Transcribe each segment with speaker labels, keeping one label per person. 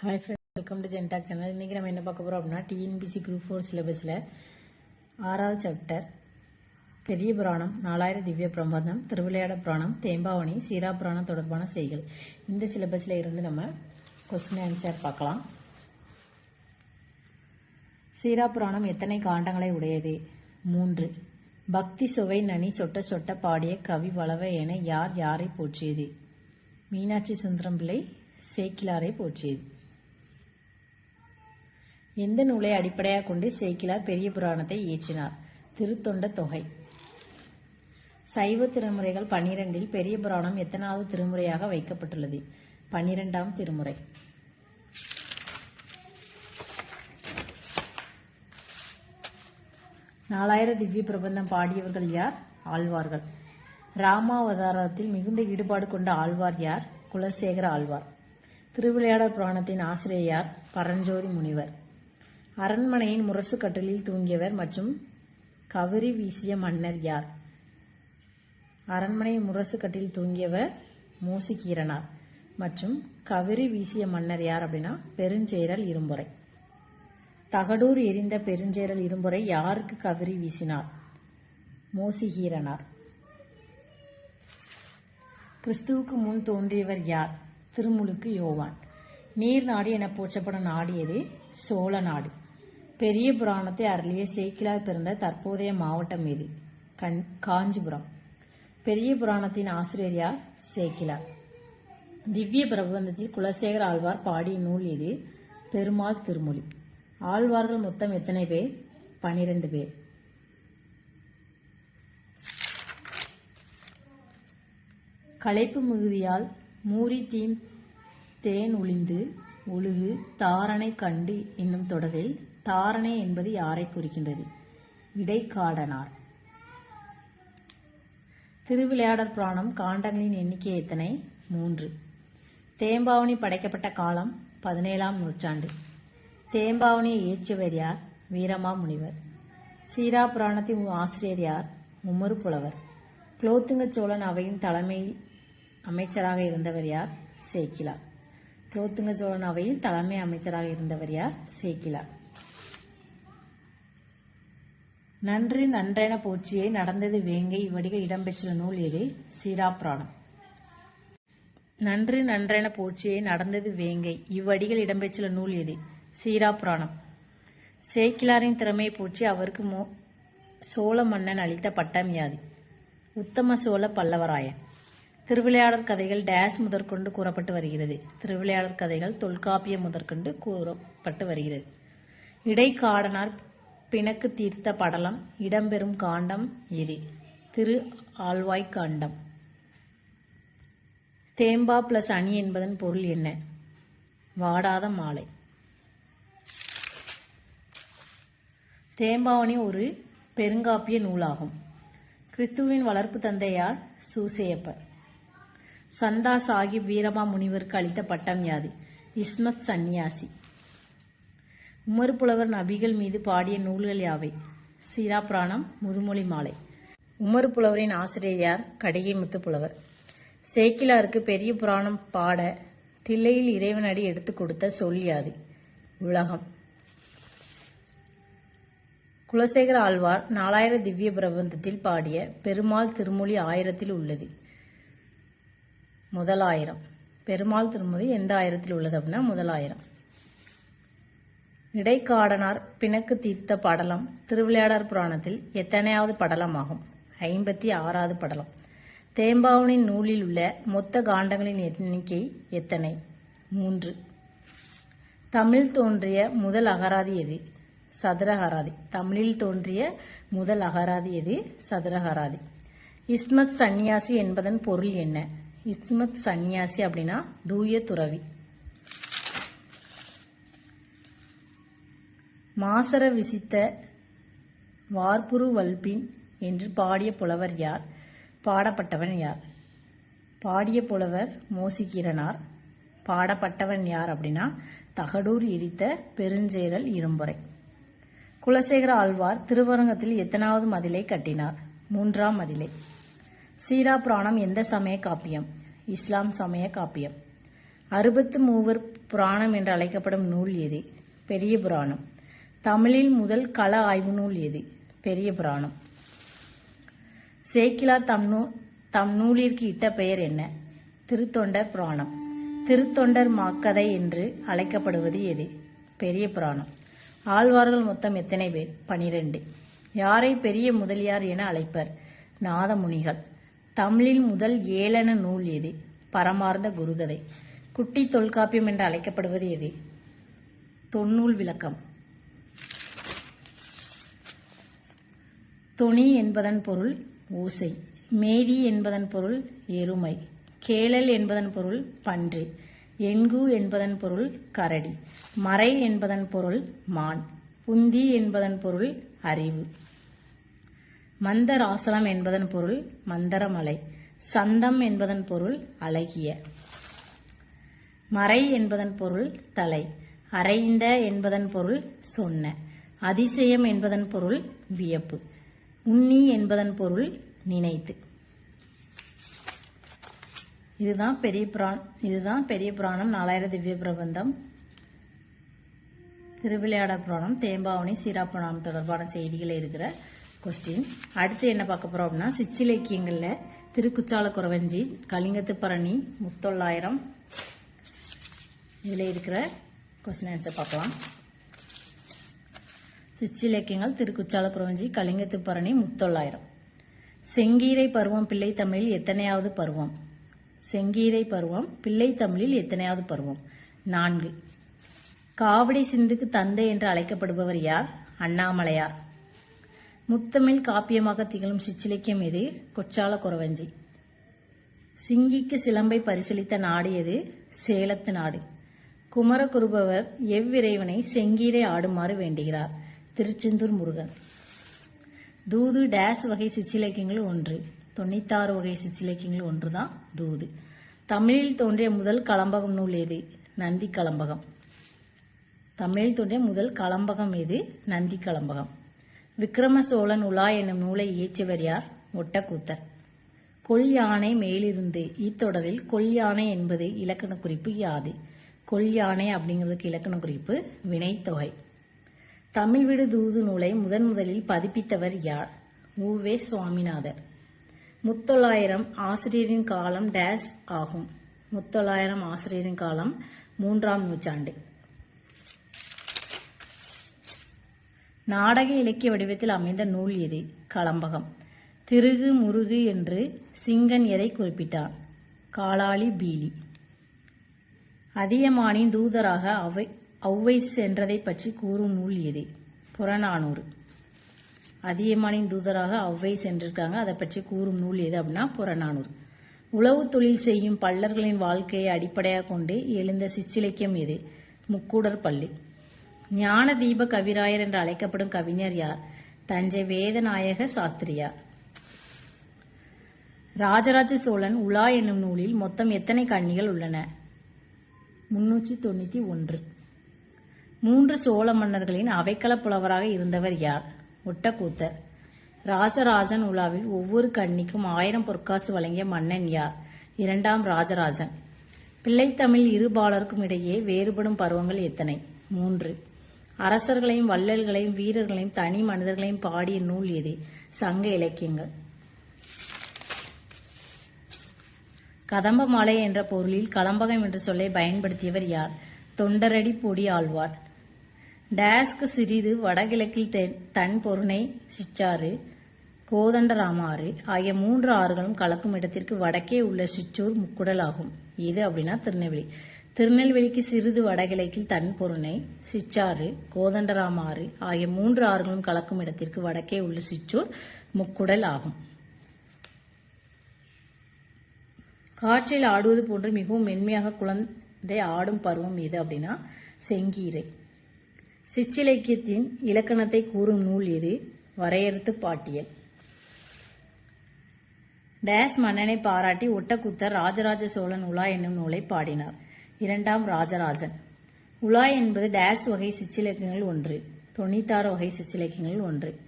Speaker 1: Hi friend welcome to Gentalk channel இன்றைக்கி நம்ம என்ன பார்க்க போகிறோம் அப்படின்னா டிஎன்பிசி குரூப் ஃபோர் சிலபஸில் ஆறாவது சாப்டர் பெரிய புராணம் நாலாயிரம் திவ்ய பிரபந்தம் திருவிளையாட புராணம் தேம்பாவணி சீரா புராணம் தொடர்பான செய்கள் இந்த சிலபஸில் இருந்து நம்ம கொஸ்டின் ஆன்சர் பார்க்கலாம். சீரா புராணம் எத்தனை காண்டங்களை உடையது? மூன்று. பக்தி சுவை நனி சொட்ட சொட்ட பாடிய கவி வளவ என யார் யாரை போற்றியது? மீனாட்சி சுந்தரம் பிள்ளை சேக்கிலாரை போற்றியது. எந்த நூலை அடிப்படையாக கொண்டு சேக்கிலார் பெரிய புராணத்தை இயற்றினார்? திருத்தொண்ட தொகை. சைவ திருமுறைகள் பன்னிரெண்டில் பெரிய புராணம் எத்தனாவது திருமுறையாக வைக்கப்பட்டுள்ளது? பன்னிரெண்டாம் திருமுறை. நாலாயிரம் திவ்ய பிரபந்தம் பாடியவர்கள் யார்? ஆழ்வார்கள். ராமாவதாரத்தில் மிகுந்த ஈடுபாடு கொண்ட ஆழ்வார் யார்? குலசேகர ஆழ்வார். திருவிளையாடல் புராணத்தின் ஆசிரியர் யார்? பரஞ்சோதி முனிவர். அரண்மனையின் முரசு கட்டிலில் தூங்கியவர் மற்றும் கவரி வீசிய மன்னர் யார்? அரண்மனை முரசு கட்டில் தூங்கியவர் மூசிகீரனார் மற்றும் கவரி வீசிய மன்னர் யார் அப்படின்னா பெருஞ்சேரல் இரும்புரை. தகடூர் எரிந்த பெருஞ்சேரல் இரும்புரை யாருக்கு கவரி வீசினார்? மோசிகீரனார் கிறிஸ்துவுக்கு முன் தோன்றியவர் யார்? திருமுழுக்கு யோவான். நீர் நாடு என போற்றப்படும் நாடு எது? சோழ நாடு. பெரிய புராணத்தை அருளிய சேக்கிலார் பிறந்த தற்போதைய மாவட்டம் எது கண் காஞ்சிபுரம். பெரிய புராணத்தின் ஆசிரியர் யார்? சேக்கிலார். திவ்ய பிரபந்தத்தில் குலசேகர் ஆழ்வார் பாடிய நூல் எது பெருமாள் திருமொழி. ஆழ்வார்கள் மொத்தம் எத்தனை பேர்? பனிரெண்டு பேர். களைப்பு மிகுதியால் மூரி தீம் தேன் ஒளிந்து ஒழுகு தாரணை கண்டு என்னும் தொடரில் தாரணை என்பது யாரை குறிக்கின்றது? இடைக்காடனார். திருவிளையாடற் புராணம் காண்டங்களின் எண்ணிக்கை எத்தனை? மூன்று. தேம்பாவணி படைக்கப்பட்ட காலம் பதினேழாம் நூற்றாண்டு. தேம்பாவணியை இயற்றியவர் யார்? வீரமா முனிவர். சீரா புராணத்தின் ஆசிரியர் யார்? உமரு புலவர். குலோத்துங்க சோழன் அவையின் தலைமை அமைச்சராக இருந்தவர் யார்? சேக்கிலார் குலோத்துங்க சோழன் அவையில் தலைமை அமைச்சராக இருந்தவர் யார்? சேக்கிலார் நன்று நன்றென போச்சியை நடந்தது வேங்கை இவ்வடிக இடம்பெற்ற நூல் எது? சீரா புராணம் நன்று நன்றென போச்சியை நடந்தது வேங்கை இவ்வடிகள் இடம்பெற்றுள்ள நூல் எது? சீரா புராணம் சேக்கிலாரின் திறமையை போற்றி அவருக்கு மோ சோழ மன்னன் அளித்த பட்டம் யாது? உத்தம சோழ பல்லவராயன். திருவிளையாடற் கதைகள் டேஸ் முதற்கொண்டு கூறப்பட்டு வருகிறது. திருவிளையாடற் கதைகள் தொல்காப்பியம் முதற்கொண்டு கூறப்பட்டு வருகிறது. இடைக்காடனார் பிணக்கு தீர்த்த படலம் இடம்பெறும் காண்டம் இது திரு ஆழ்வாய் காண்டம். தேம்பா பிளஸ் அணி என்பதன் பொருள் என்ன? வாடாத மாலை. தேம்பாவணி ஒரு பெருங்காப்பிய நூலாகும். கிறித்துவின் வளர்ப்பு தந்தையார் சூசையப்பர். சந்தா சாஹிப் வீரமா முனிவருக்கு அளித்த பட்டம் யாது? இஸ்மத் சந்நியாசி. உமர் புலவர் நபிகள் மீது பாடிய நூல்கள் யாவை? சீரா புராணம் முதுமொழி மாலை. உமர் புலவரின் ஆசிரியர் யார் கடிகை முத்து புலவர். சேக்கிலாருக்கு பெரிய புராணம் பாட தில்லையில் இறைவனடி எடுத்துக் கொடுத்த சொல் யாது? உலகம். குலசேகர ஆழ்வார் நாலாயிர திவ்ய பிரபந்தத்தில் பாடிய பெருமாள் திருமொழி ஆயிரத்தில் உள்ளது. முதலாயிரம். பெருமாள் திருமதி எந்த ஆயிரத்தில் உள்ளது அப்படின்னா முதலாயிரம். இடைக்காடனார் பிணக்கு தீர்த்த படலம் திருவிளையாடர் புராணத்தில் எத்தனையாவது படலமாகும்? ஐம்பத்தி ஆறாவது படலம். தேம்பாவனின் நூலில் உள்ள மொத்த காண்டங்களின் எண்ணிக்கை எத்தனை? மூன்று. தமிழ் தோன்றிய முதல் அகராதி எது? சதுரஹராதி. தமிழில் தோன்றிய முதல் அகராதி எது? சதுரஹராதி. இஸ்மத் சந்நியாசி என்பதன் பொருள் என்ன? இஸ்மத் சந்நியாசி அப்படின்னா தூய துறவி. மாசர விசித்த வார்புரு வல்பின் என்று பாடிய புலவர் யார்? பாடப்பட்டவன் யார்? பாடிய புலவர் மோசிக்கிறனார் பாடப்பட்டவன் யார் அப்படின்னா தகடூர் எரித்த பெருஞ்சேரல் இரும்புரை குலசேகர ஆழ்வார் திருவரங்கத்தில் எத்தனாவது மதிலை கட்டினார்? மூன்றாம் மதிலை. சீரா புராணம் எந்த சமய காப்பியம்? இஸ்லாம் சமய காப்பியம். அறுபத்து மூவர் புராணம் என்று அழைக்கப்படும் நூல் எது? பெரிய புராணம். தமிழில் முதல் கள ஆய்வு நூல் எது? பெரிய புராணம். சேக்கிலா தம் நூ தம் நூலிற்கு இட்ட பெயர் என்ன? திருத்தொண்டர் புராணம். திருத்தொண்டர் மாக்கதை என்று அழைக்கப்படுவது எது? பெரிய புராணம். ஆழ்வார்கள் மொத்தம் எத்தனை பேர்? பனிரெண்டு. யாரை பெரிய முதலியார் என அழைப்பர்? நாதமுனிகள். தமிழில் முதல் ஏளன நூல் எது? பரமார்ந்த குருகதை. குட்டி தொல்காப்பியம் என்று அழைக்கப்படுவது எது? தொன்னூல் விளக்கம். தொனி என்பதன் பொருள் ஓசை. மேதி என்பதன் பொருள் எருமை. கேளல் என்பதன் பொருள் பன்றி. எண்கு என்பதன் பொருள் கரடி. மறை என்பதன் பொருள் மான். புந்தி என்பதன் பொருள் அறிவு. மந்தராசலம் என்பதன் பொருள் மந்தரமலை. சந்தம் என்பதன் பொருள் அழகிய. மறை என்பதன் பொருள் தலை. அறைந்த என்பதன் பொருள் சொன்ன. அதிசயம் என்பதன் பொருள் வியப்பு. உண்ணி என்பதன் பொருள் நினைத்து. இதுதான் பெரிய புராணம் இதுதான் பெரிய புராணம். நாலாயிரம் திவ்ய பிரபந்தம். திருவிளையாட புராணம். தேம்பாவணி சீராப்பணம் தொடர்பான செய்திகள் இருக்கிற கொஸ்டின் அடுத்து என்ன பார்க்க போறோம் அப்படின்னா சிற்றிலக்கியங்களில் திருக்குச்சால குறவஞ்சி கலிங்கத்து பரணி முத்தொள்ளாயிரம் இதில் இருக்கிற கொஸ்டின் ஆன்சர் பார்க்கலாம். சிற்றிலக்கியங்கள் திருக்குச்சால குறவஞ்சி கலிங்கத்து பரணி முத்தொள்ளாயிரம். செங்கீரை பருவம் பிள்ளை தமிழில் எத்தனையாவது பருவம்? செங்கீரை பருவம் பிள்ளை தமிழில் எத்தனையாவது பருவம்? நான்கு. காவடி சிந்துக்கு தந்தை என்று அழைக்கப்படுபவர் யார்? அண்ணாமலையார். முத்தமிழ் காப்பியமாக திகழும் சிச்சிலக்கியம் எது? கொச்சால குறவஞ்சி. சிங்கிக்கு சிலம்பை பரிசீலித்த நாடு எது? சேலத்து நாடு. குமரகுருபவர் எவ்விறைவனை செங்கீரை ஆடுமாறு வேண்டுகிறார். திருச்செந்தூர் முருகன். தூது டேஸ் வகை சிற்றிலக்கியங்கள் ஒன்று. தொண்ணூத்தாறு வகை சிற்றிலக்கியங்கள் ஒன்று தான் தூது. தமிழில் தோன்றிய முதல் களம்பகம் நூல் எது? நந்தி களம்பகம். தமிழில் தோன்றிய முதல் களம்பகம் எது? நந்தி களம்பகம். விக்ரம சோழன் உலா என்னும் நூலை இயற்றியவர் யார்? ஒட்டக்கூத்தர் கொல்யானை மேலிருந்து இத்தொடரில் கொல்யானை என்பது இலக்கண குறிப்பு யாது. கொல்யானை அப்படிங்கிறதுக்கு இலக்கண குறிப்பு வினைத்தொகை. தமிழ் விடு தூது நூலை முதன் முதலில் பதிப்பித்தவர் யார்? உவே சுவாமிநாதர். முத்தொள்ளாயிரம் ஆசிரியரின் காலம் டேஸ் ஆகும். முத்தொள்ளாயிரம் ஆசிரியரின் காலம் மூன்றாம் நூற்றாண்டு. நாடக இலக்கிய வடிவத்தில் அமைந்த நூல் எது? களம்பகம். திருகு முருகு என்று சிங்கன் எதை குறிப்பிட்டான் காளாளி பீலி. அதியமானின் தூதராக அவை ஔவை சென்றதை பற்றி கூறும் நூல் எது? புறநானூறு. அதியமானின் தூதராக ஔவை சென்றிருக்காங்க. அதை பற்றி கூறும் நூல் எது அப்படின்னா புறநானூறு. உழவு தொழில் செய்யும் பல்லர்களின் வாழ்க்கையை அடிப்படையாக கொண்டு எழுந்த சிற்றிலக்கியம் எது? முக்கூடர் பள்ளி. ஞான தீப கவிராயர் என்று அழைக்கப்படும் கவிஞர் யார்? தஞ்சை வேதநாயக சாஸ்திரியார் ராஜராஜ சோழன் உலா என்னும் நூலில் மொத்தம் எத்தனை கண்ணிகள் உள்ளன? முன்னூற்றி தொண்ணூற்றி ஒன்று. மூன்று சோழ மன்னர்களின் அவைக்கள புலவராக இருந்தவர் யார்? ஒட்டக்கூத்தர். ராசராஜன் உலாவில் ஒவ்வொரு கன்னிக்கும் ஆயிரம் பொற்காசு வழங்கிய மன்னன் யார்? இரண்டாம் ராஜராஜன். பிள்ளைத்தமிழ் இரு பாலருக்கும் இடையே வேறுபடும் பருவங்கள் எத்தனை? மூன்று. அரசர்களையும் வள்ளல்களையும் வீரர்களையும் தனி மனிதர்களையும் பாடிய நூல் எது? சங்க இலக்கியங்கள். கதம்ப மாலை என்ற பொருளில் கலம்பகம் என்ற சொல்லை பயன்படுத்தியவர் யார்? தொண்டரடி பொடி ஆழ்வார். டேஸ்க்கு சிறிது வடகிழக்கில் தென் தன் பொருணை சிற்றாறு கோதண்டராமாறு ஆகிய மூன்று ஆறுகளும் கலக்கும் இடத்திற்கு வடக்கே உள்ள சிற்றூர் முக்குடல் ஆகும். இது அப்படின்னா திருநெல்வேலி. திருநெல்வேலிக்கு சிறிது வடகிழக்கில் தன்பொருணை சிச்சாறு கோதண்டராமாறு ஆகிய மூன்று ஆறுகளும் கலக்கும் இடத்திற்கு வடக்கே உள்ள சிற்றூர் முக்குடல் ஆகும். காற்றில் ஆடுவது போன்று மிகவும் மென்மையாக குழந்தை ஆடும் பருவம் எது அப்படின்னா செங்கீரை. சிற்றிலக்கியத்தின் இலக்கணத்தை கூறும் நூல் எது? வரையறுத்து பாட்டியல். டேஸ் மன்னனை பாராட்டி ஒட்டக்குத்தர் ராஜராஜ சோழன் உலா என்னும் நூலை பாடினார். இரண்டாம் ராஜராஜன். உலா என்பது டேஸ் வகை சிற்றிலக்கியங்கள் ஒன்று. தொண்ணூத்தாறு வகை சிற்றிலக்கியங்கள் ஒன்று.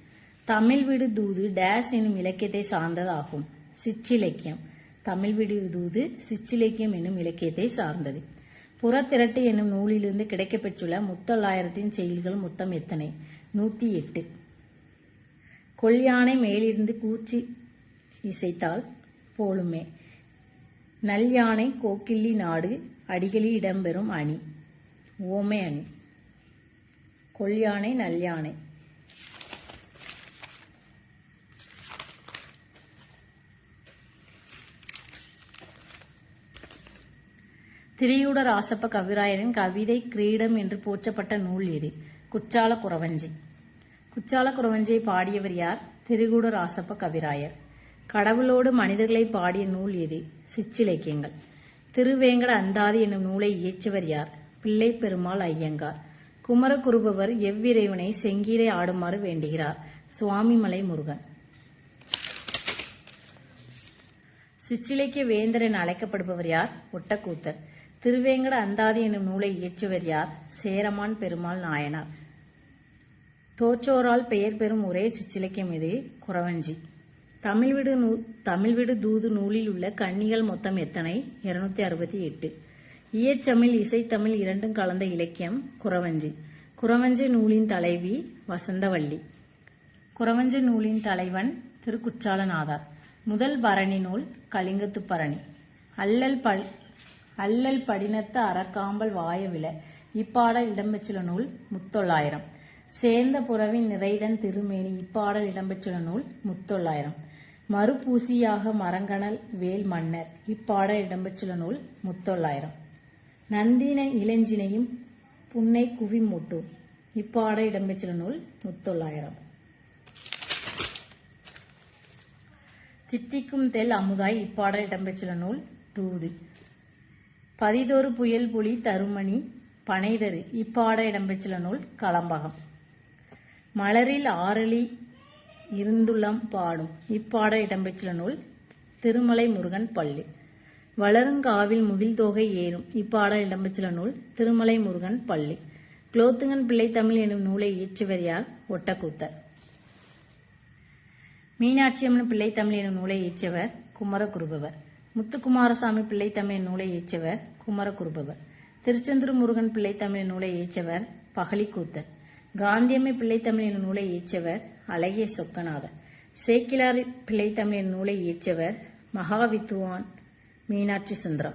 Speaker 1: தமிழ் விடு தூது டேஸ் என்னும் இலக்கியத்தை சார்ந்ததாகும். சிற்றிலக்கியம். தமிழ் விடு தூது சிற்றிலக்கியம் என்னும் இலக்கியத்தை சார்ந்தது. புறத்திரட்டு என்னும் நூலிலிருந்து கிடைக்கப்பெற்றுள்ள முத்தொள்ளாயிரத்தின் செயல்கள் மொத்தம் எத்தனை? நூற்றி எட்டு. கொல்யானை மேலிருந்து கூச்சி இசைத்தால் போலுமே. நல்யானை கோக்கிள்ளி நாடு அடிகளில் இடம்பெறும் அணி. ஓமை அணி. கொல்யானை நல்யானை. திரியூட ராசப்ப கவிராயரின் கவிதை கிரீடம் என்று போற்றப்பட்ட நூல் எது குற்றால குறவஞ்சி. குற்றால குறவஞ்சியை பாடியவர் யார்? திரிகூட ராசப்ப கவிராயர். கடவுளோடு மனிதர்களை பாடிய நூல் எது சிற்றிலக்கியங்கள். திருவேங்கட அந்தாதி என்னும் நூலை இயற்றியவர் யார்? பிள்ளை பெருமாள் ஐயங்கார். குமரகுருபவர் எவ்விறைவனை செங்கீரை ஆடுமாறு வேண்டுகிறார். சுவாமிமலை முருகன். சிற்றிலக்கிய வேந்தர் என அழைக்கப்படுபவர் யார்? ஒட்டக்கூத்தர். திருவேங்கட அந்தாதி என்னும் நூலை இயற்றுவர் யார்? சேரமான் பெருமாள் நாயனார். தோற்றோரால் பெயர் பெறும் ஒரே சிற்றிலக்கியம் இது குறவஞ்சி. தமிழ் விடு நூ தமிழ்விடு தூது நூலில் உள்ள கன்னிகள் மொத்தம் எத்தனை? இருநூத்தி அறுபத்தி எட்டு. இயற்றமிழ் இசைத்தமிழ் இரண்டும் கலந்த இலக்கியம் குறவஞ்சி. குறவஞ்சி நூலின் தலைவி வசந்தவள்ளி. குறவஞ்சி நூலின் தலைவன் திருக்குற்றாலநாதார். முதல் பரணி நூல் கலிங்கத்து பரணி. அல்லல் பல் அல்லல் படினத்த அறக்காம்பல் வாயவில. இப்பாடல் இடம்பெற்றுள்ள நூல் முத்தொள்ளாயிரம். சேர்ந்த புறவின் நிறைதன் திருமேனி இப்பாடல் இடம்பெற்றுள்ள நூல் முத்தொள்ளாயிரம். மறுபூசியாக மரங்கணல் வேல் மன்னர் இப்பாடல் இடம்பெற்றுள்ள நூல் முத்தொள்ளாயிரம். நந்தின இளஞ்சினையும் புன்னை குவி மூட்டும் இப்பாடல் இடம்பெற்றுள்ள நூல் முத்தொள்ளாயிரம். தித்திக்கும் தெல் அமுதாய் இப்பாடல் இடம்பெற்றுள்ள நூல் தூது. பதிதொரு புயல் புலி தருமணி பனைதரு இப்பாட இடம்பெற்றுள்ள நூல் களம்பகம். மலரில் ஆரளி இருந்துள்ளம் பாடும். இப்பாட இடம்பெற்றுள்ள நூல் திருமலை முருகன் பள்ளி. வளருங்காவில் முகில்தொகை ஏறும். இப்பாட இடம்பெற்றுள்ள நூல் திருமலை முருகன் பள்ளி. குலோத்துங்கன் பிள்ளை தமிழ் எனும் நூலை இயற்றியவர் யார் ஒட்டக்கூத்தர் மீனாட்சியம்மன் பிள்ளை தமிழ் எனும் நூலை இயற்றியவர் குமரகுருபவர். முத்துக்குமாரசாமி பிள்ளை தமிழ் நூலை இயற்றியவர் குமரகுருபவர். திருச்செந்தூர் முருகன் பிள்ளை தமிழ் நூலை இயற்றியவர் பகலிக்கூத்தர். காந்தியம்மை பிள்ளைத்தமிழின் நூலை இயற்றியவர் அழகிய சொக்கநாதர். சேக்கிலார் பிள்ளைத்தமிழின் நூலை இயற்றியவர் மகாவித்துவான் மீனாட்சி சுந்தரம்.